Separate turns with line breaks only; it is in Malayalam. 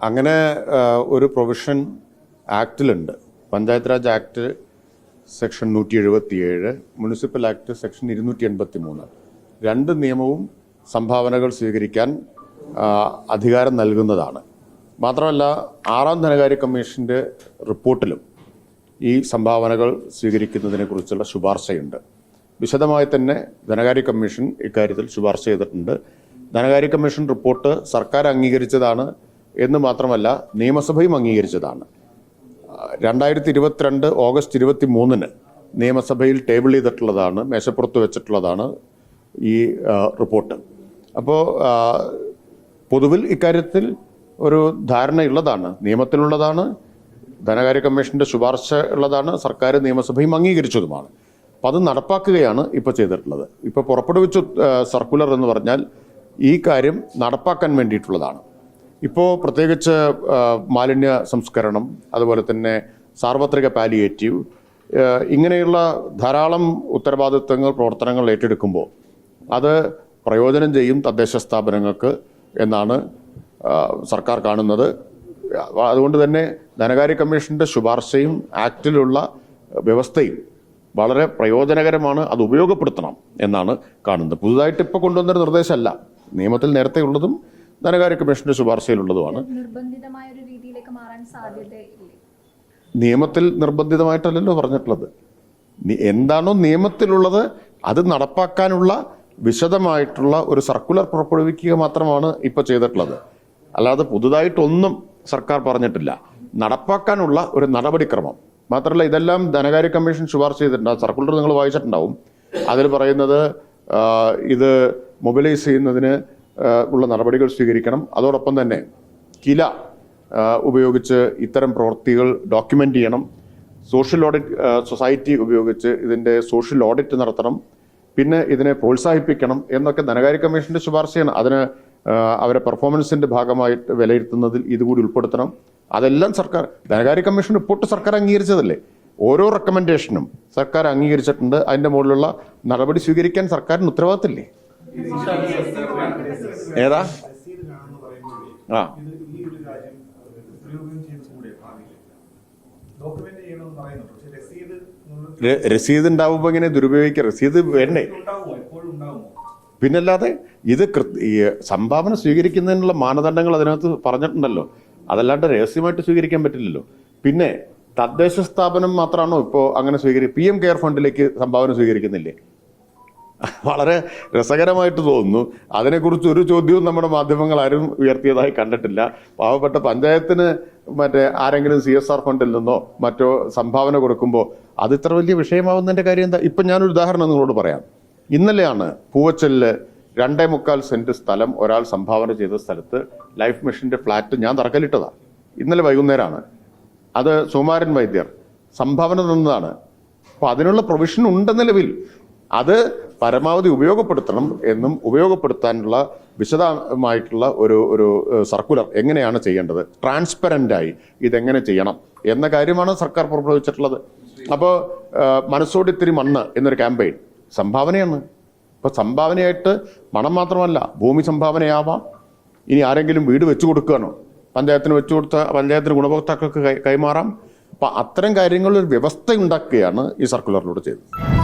അങ്ങനെ ഒരു പ്രൊവിഷൻ ആക്ടിലുണ്ട്. പഞ്ചായത്ത് രാജ് ആക്ട് സെക്ഷൻ നൂറ്റി എഴുപത്തിയേഴ് മുനിസിപ്പൽ ആക്ട് സെക്ഷൻ ഇരുന്നൂറ്റി എൺപത്തി മൂന്ന് രണ്ട് നിയമവും സംഭാവനകൾ സ്വീകരിക്കാൻ അധികാരം നൽകുന്നതാണ്. മാത്രമല്ല ആറാം ധനകാര്യ കമ്മീഷന്റെ റിപ്പോർട്ടിലും ഈ സംഭാവനകൾ സ്വീകരിക്കുന്നതിനെക്കുറിച്ചുള്ള ശുപാർശയുണ്ട്. വിശദമായി തന്നെ ധനകാര്യ കമ്മീഷൻ ഇക്കാര്യത്തിൽ ശുപാർശ ചെയ്തിട്ടുണ്ട്. ധനകാര്യ കമ്മീഷൻ റിപ്പോർട്ട് സർക്കാർ അംഗീകരിച്ചതാണ്. എന്ന് മാത്രമല്ല നിയമസഭയും അംഗീകരിച്ചതാണ്. രണ്ടായിരത്തി ഇരുപത്തിരണ്ട് ഓഗസ്റ്റ് ഇരുപത്തി മൂന്നിന് നിയമസഭയിൽ ടേബിൾ ചെയ്തിട്ടുള്ളതാണ് മേശപ്പുറത്ത് വെച്ചിട്ടുള്ളതാണ് ഈ റിപ്പോർട്ട്. അപ്പോൾ പൊതുവിൽ ഇക്കാര്യത്തിൽ ഒരു ധാരണയുള്ളതാണ് നിയമത്തിലുള്ളതാണ് ധനകാര്യ കമ്മീഷന്റെ ശുപാർശ ഉള്ളതാണ് സർക്കാർ നിയമസഭയും അംഗീകരിച്ചതുമാണ്. അപ്പോൾ അത് നടപ്പാക്കുകയാണ് ഇപ്പോൾ ചെയ്തിട്ടുള്ളത്. ഇപ്പോൾ പുറപ്പെടുവിച്ച സർക്കുലർ എന്ന് പറഞ്ഞാൽ ഈ കാര്യം നടപ്പാക്കാൻ വേണ്ടിയിട്ടുള്ളതാണ്. ഇപ്പോൾ പ്രത്യേകിച്ച് മാലിന്യ സംസ്കരണം അതുപോലെ തന്നെ സാർവത്രിക പാലിയേറ്റീവ് ഇങ്ങനെയുള്ള ധാരാളം ഉത്തരവാദിത്വങ്ങൾ പ്രവർത്തനങ്ങൾ ഏറ്റെടുക്കുമ്പോൾ അത് പ്രയോജനം ചെയ്യും തദ്ദേശ സ്ഥാപനങ്ങൾക്ക് എന്നാണ് സർക്കാർ കാണുന്നത്. അതുകൊണ്ട് തന്നെ ധനകാര്യ കമ്മീഷന്റെ ശുപാർശയും ആക്റ്റിലുള്ള വ്യവസ്ഥയും വളരെ പ്രയോജനകരമാണ് അത് ഉപയോഗപ്പെടുത്തണം എന്നാണ് കാണുന്നത്. പുതുതായിട്ട് ഇപ്പോൾ കൊണ്ടുവന്നൊരു നിർദ്ദേശമല്ല. നിയമത്തിൽ നേരത്തെ ഉള്ളതും ധനകാര്യ കമ്മീഷന്റെ ശുപാർശയിലുള്ളതുമാണ്. നിയമത്തിൽ നിർബന്ധിതമായിട്ടല്ലല്ലോ പറഞ്ഞിട്ടുള്ളത്. എന്താണോ നിയമത്തിലുള്ളത് അത് നടപ്പാക്കാനുള്ള വിശദമായിട്ടുള്ള ഒരു സർക്കുലർ പുറപ്പെടുവിക്കുക മാത്രമാണ് ഇപ്പോൾ ചെയ്തിട്ടുള്ളത്. അല്ലാതെ പുതുതായിട്ടൊന്നും സർക്കാർ പറഞ്ഞിട്ടില്ല. നടപ്പാക്കാനുള്ള ഒരു നടപടിക്രമം. മാത്രമല്ല ഇതെല്ലാം ധനകാര്യ കമ്മീഷൻ ശുപാർശ ചെയ്തിട്ടുണ്ട്. ആ സർക്കുലർ നിങ്ങൾ വായിച്ചിട്ടുണ്ടാവും. അതിൽ പറയുന്നത് ഇത് മൊബിലൈസ് ചെയ്യുന്നതിന് ഉള്ള നടപടികൾ സ്വീകരിക്കണം. അതോടൊപ്പം തന്നെ കില ഉപയോഗിച്ച് ഇത്തരം പ്രവൃത്തികൾ ഡോക്യുമെന്റ് ചെയ്യണം. സോഷ്യൽ ഓഡിറ്റ് സൊസൈറ്റി ഉപയോഗിച്ച് ഇതിന്റെ സോഷ്യൽ ഓഡിറ്റ് നടത്തണം. പിന്നെ ഇതിനെ പ്രോത്സാഹിപ്പിക്കണം എന്നൊക്കെ ധനകാര്യ കമ്മീഷന്റെ ശുപാർശയാണ്. അതിന് അവരെ പെർഫോമൻസിന്റെ ഭാഗമായിട്ട് വിലയിരുത്തുന്നതിൽ ഇതുകൂടി ഉൾപ്പെടുത്തണം. അതെല്ലാം സർക്കാർ ധനകാര്യ കമ്മീഷൻ റിപ്പോർട്ട് സർക്കാർ അംഗീകരിച്ചതല്ലേ? ഓരോ റെക്കമെൻഡേഷനും സർക്കാർ അംഗീകരിച്ചിട്ടുണ്ട്. അതിന്റെ മുകളിലുള്ള നടപടി സ്വീകരിക്കാൻ സർക്കാരിന് ഉത്തരവാദിത്തമില്ലേ? ഏതാ? ആ.
രസീത്
ഉണ്ടാവുമ്പോൾ ഇങ്ങനെ ദുരുപയോഗിക്കുക രസീത് വേണ്ടേ? പിന്നല്ലാതെ ഇത് സംഭാവന സ്വീകരിക്കുന്നതിനുള്ള മാനദണ്ഡങ്ങൾ അതിനകത്ത് പറഞ്ഞിട്ടുണ്ടല്ലോ. അതല്ലാണ്ട് രഹസ്യമായിട്ട് സ്വീകരിക്കാൻ പറ്റില്ലല്ലോ. പിന്നെ തദ്ദേശ സ്ഥാപനം മാത്രമാണോ ഇപ്പോൾ അങ്ങനെ സ്വീകരി പി എം കെയർ ഫണ്ടിലേക്ക് സംഭാവന സ്വീകരിക്കുന്നില്ലേ? വളരെ രസകരമായിട്ട് തോന്നുന്നു. അതിനെക്കുറിച്ച് ഒരു ചോദ്യവും നമ്മുടെ മാധ്യമങ്ങൾ ആരും ഉയർത്തിയതായി കണ്ടിട്ടില്ല. പാവപ്പെട്ട പഞ്ചായത്തിന് മറ്റേ ആരെങ്കിലും സി എസ് ആർ ഫണ്ടിൽ നിന്നോ മറ്റോ സംഭാവന കൊടുക്കുമ്പോൾ അത് ഇത്ര വലിയ വിഷയമാവുന്നതിന്റെ കാര്യം എന്താ? ഇപ്പം ഞാനൊരു ഉദാഹരണം നിങ്ങളോട് പറയാം. ഇന്നലെയാണ് പൂവച്ചലിൽ രണ്ടേ മുക്കാൽ സെന്റ് സ്ഥലം ഒരാൾ സംഭാവന ചെയ്ത സ്ഥലത്ത് ലൈഫ് മിഷന്റെ ഫ്ലാറ്റ് ഞാൻ തറക്കല്ലിട്ടതാണ് ഇന്നലെ വൈകുന്നേരമാണ് അത് സുമാരൻ വൈദ്യർ സംഭാവന നിന്നതാണ് അപ്പോൾ അതിനുള്ള പ്രൊവിഷൻ ഉണ്ട് നിലവിൽ അത് പരമാവധി ഉപയോഗപ്പെടുത്തണം എന്നും ഉപയോഗപ്പെടുത്താനുള്ള വിശദമായിട്ടുള്ള ഒരു ഒരു സർക്കുലർ എങ്ങനെയാണ് ചെയ്യേണ്ടത്? ട്രാൻസ്പെറന്റായി ഇതെങ്ങനെ ചെയ്യണം എന്ന കാര്യമാണ് സർക്കാർ പുറപ്പെടുവിച്ചിട്ടുള്ളത്. അപ്പോൾ മനസ്സോട് ഇത്തിരി മണ്ണ് എന്നൊരു ക്യാമ്പയിൻ സംഭാവനയാണ്. ഇപ്പൊ സംഭാവനയായിട്ട് മണം മാത്രമല്ല ഭൂമി സംഭാവനയാവാം. ഇനി ആരെങ്കിലും വീട് വെച്ചു കൊടുക്കുകയാണോ? പഞ്ചായത്തിന് വെച്ചു കൊടുത്ത പഞ്ചായത്തിന് ഗുണഭോക്താക്കൾക്ക് കൈമാറാം. അപ്പൊ അത്തരം ഒരു വ്യവസ്ഥ ഉണ്ടാക്കുകയാണ് ഈ സർക്കുലറിലൂടെ ചെയ്തത്.